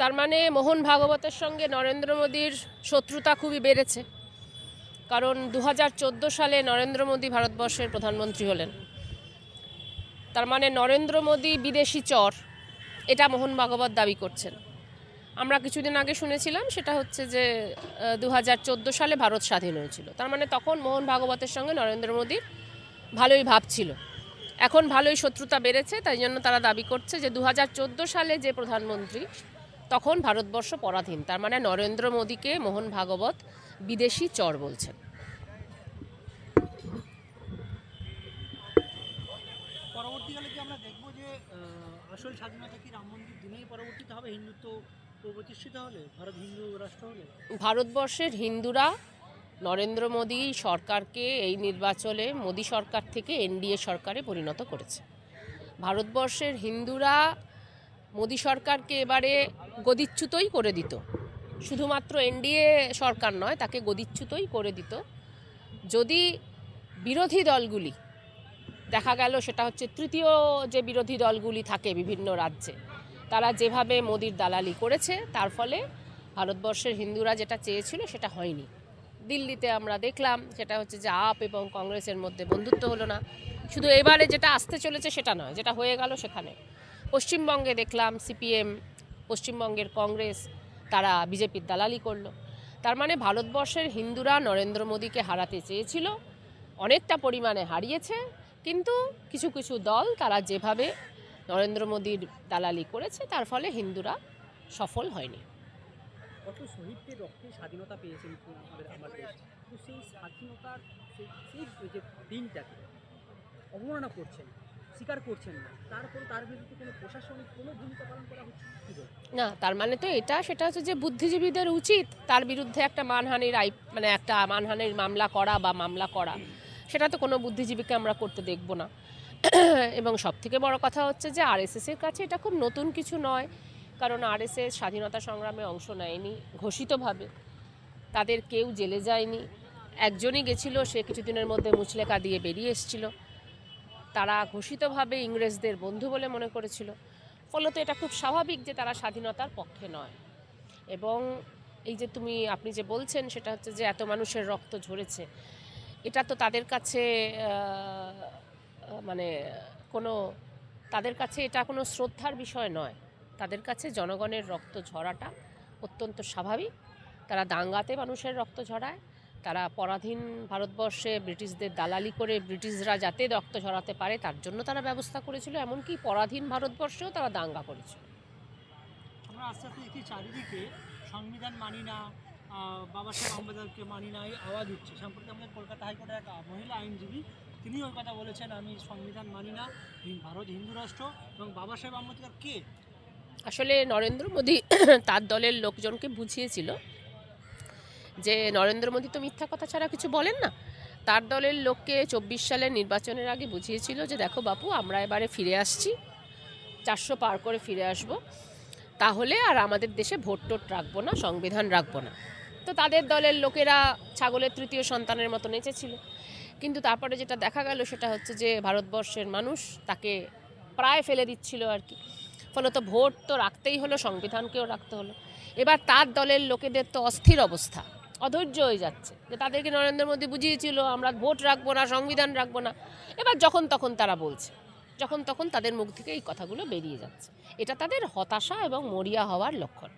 তার মানে মোহন ভাগবতের সঙ্গে নরেন্দ্র মোদীর শত্রুতা খুবই বেড়েছে। কারণ দু হাজার চোদ্দ সালে নরেন্দ্র মোদী ভারতবর্ষের প্রধানমন্ত্রী হলেন। তার মানে নরেন্দ্র মোদী বিদেশি চর, এটা মোহন ভাগবত দাবি করছেন। আমরা কিছুদিন আগে শুনেছিলাম, সেটা হচ্ছে যে দু হাজার চোদ্দ সালে ভারত স্বাধীন হয়েছিল। তার মানে তখন মোহন ভাগবতের সঙ্গে নরেন্দ্র মোদীর ভালোই ভাব ছিল। এখন ভালোই শত্রুতা বেড়েছে, তাই জন্য তারা দাবি করছে যে দু হাজার চোদ্দ সালে যে প্রধানমন্ত্রী তখন ভারতবর্ষ পরাধীন। তার মানে নরেন্দ্র মোদীকে মোহন ভাগবত বিদেশি চর বলছেন। পরবর্তীকালে কি আমরা দেখব যে আসল স্বাধীনতা কি রাম মন্দির দিনেই পরবর্তীতে হবে? হিন্দুত্ব প্রতিষ্ঠিত হলে? ভারত হিন্দু রাষ্ট্র হলে? ভারতবর্ষের হিন্দুরা নরেন্দ্র মোদী সরকারকে এই নির্বাচনে মোদী সরকার থেকে এনডিএ সরকারে পরিণত করেছে। ভারতবর্ষের হিন্দুরা মোদী সরকারকে এবারে গদিচ্যুতই করে দিত। শুধুমাত্র এনডিএ সরকার নয়, তাকে গদিচ্যুতই করে দিত। যদি বিরোধী দলগুলি, দেখা গেল সেটা হচ্ছে তৃতীয় যে বিরোধী দলগুলি থাকে বিভিন্ন রাজ্যে, তারা যেভাবে মোদির দালালি করেছে, তার ফলে ভারতবর্ষের হিন্দুরা যেটা চেয়েছিল সেটা হয়নি। দিল্লিতে আমরা দেখলাম, সেটা হচ্ছে যে আপ এবং কংগ্রেসের মধ্যে বন্ধুত্ব হলো না। শুধু এবারে যেটা আসতে চলেছে সেটা নয়, যেটা হয়ে গেল সেখানে। পশ্চিমবঙ্গে দেখলাম, সিপিএম পশ্চিমবঙ্গের কংগ্রেস, তারা বিজেপির দালালি করল। তার মানে ভারতবর্ষের হিন্দুরা নরেন্দ্র মোদীকে হারাতে চেয়েছিল, অনেকটা পরিমাণে হারিয়েছে, কিন্তু কিছু কিছু দল তারা যেভাবে নরেন্দ্র মোদীর দালালি করেছে, তার ফলে হিন্দুরা সফল হয়নি। স্বাধীনতা করছেন স্বীকার করছেন না, তারপর তার বিরুদ্ধে কোনো প্রশাসনিক কোনো ভূমিকা পালন করা হচ্ছে না? তার মানে তো এটা, সেটা হচ্ছে যে বুদ্ধিজীবীদের উচিত তার বিরুদ্ধে একটা মানহানির আই মানে একটা মানহানির মামলা করা বা মামলা করা। সেটা তো কোনো বুদ্ধিজীবীকে আমরা করতে দেখব না। এবং সব থেকে বড় কথা হচ্ছে যে আরএসএসের কাছে এটা খুব নতুন কিছু নয়, কারণ আরএসএস স্বাধীনতা সংগ্রামে অংশ নেয়নি, ঘোষিতভাবে। তাদের কেউ জেলে যায়নি। একজনই গেছিল, সে কিছুদিনের মধ্যে মুচলেকা দিয়ে বেরিয়ে এসেছিল। তারা ঘোষিতভাবে ইংরেজদের বন্ধু বলে মনে করেছিল। ফলত এটা খুব স্বাভাবিক যে তারা স্বাধীনতার পক্ষে নয়। এবং এই যে তুমি, আপনি যে বলছেন, সেটা হচ্ছে যে এত মানুষের রক্ত ঝরেছে। এটা তো তাদের কাছে মানে কোনো, তাদের কাছে এটা কোনো শ্রদ্ধার বিষয় নয়। তাদের কাছে জনগণের রক্ত ঝরাটা অত্যন্ত স্বাভাবিক। তারা দাঙ্গাতে মানুষের রক্ত ঝরায়। তারা পরাধীন ভারতবর্ষে ব্রিটিশদের দালালি করে ব্রিটিশরা যাতে রক্ত ঝরাতে পারে তার জন্য তারা ব্যবস্থা করেছিল এমনকি পরাধীন ভারতবর্ষেও তারা দাঙ্গা করেছিল। আমরা আস্তে আস্তে দেখি চারিদিকে সংবিধান মানি না বাবা সাহেব আম্বেদকরকে মানি না এই আওয়াজ উঠছে। সম্প্রতি আমাদের কলকাতা হাইকোর্টের এক মহিলা আইনজীবী তিনি ওই কথা বলেছেন আমি সংবিধান মানি না ভারত হিন্দু রাষ্ট্র এবং বাবা সাহেব আম্বেদকর কে? আসলে নরেন্দ্র মোদী তার দলের লোকজনকে বুঝিয়েছিল যে নরেন্দ্র মোদী তো মিথ্যা কথা ছাড়া কিছু বলেন না। তার দলের লোককে চব্বিশ সালের নির্বাচনের আগে বুঝিয়েছিল যে, দেখো বাপু, আমরা এবারে ফিরে আসছি। চারশো পার করে ফিরে আসব। তাহলে আর আমাদের দেশে ভোট টোট রাখব না, সংবিধান রাখব না। তো তাদের দলের লোকেরা ছাগলের তৃতীয় সন্তানের মতো নেচেছিল। কিন্তু তারপরে যেটা দেখা গেল, সেটা হচ্ছে যে, ভারতবর্ষের মানুষ তাকে প্রায় ফেলে দিচ্ছিল আর কি। ফলত ভোট তো রাখতেই হলো, সংবিধানকেও রাখতে হলো। এবার তার দলের লোকেদের তো অস্থির অবস্থা। অধৈর্য হয়ে যাচ্ছে, যে তাদেরকে নরেন্দ্র মোদী বুঝিয়েছিল, আমরা ভোট রাখব না, সংবিধান রাখব না। এবার যখন তখন তারা বলছে, যখন তখন তাদের মুখ থেকে এই কথাগুলো বেরিয়ে যাচ্ছে। এটা তাদের হতাশা এবং মরিয়া হওয়ার লক্ষণ।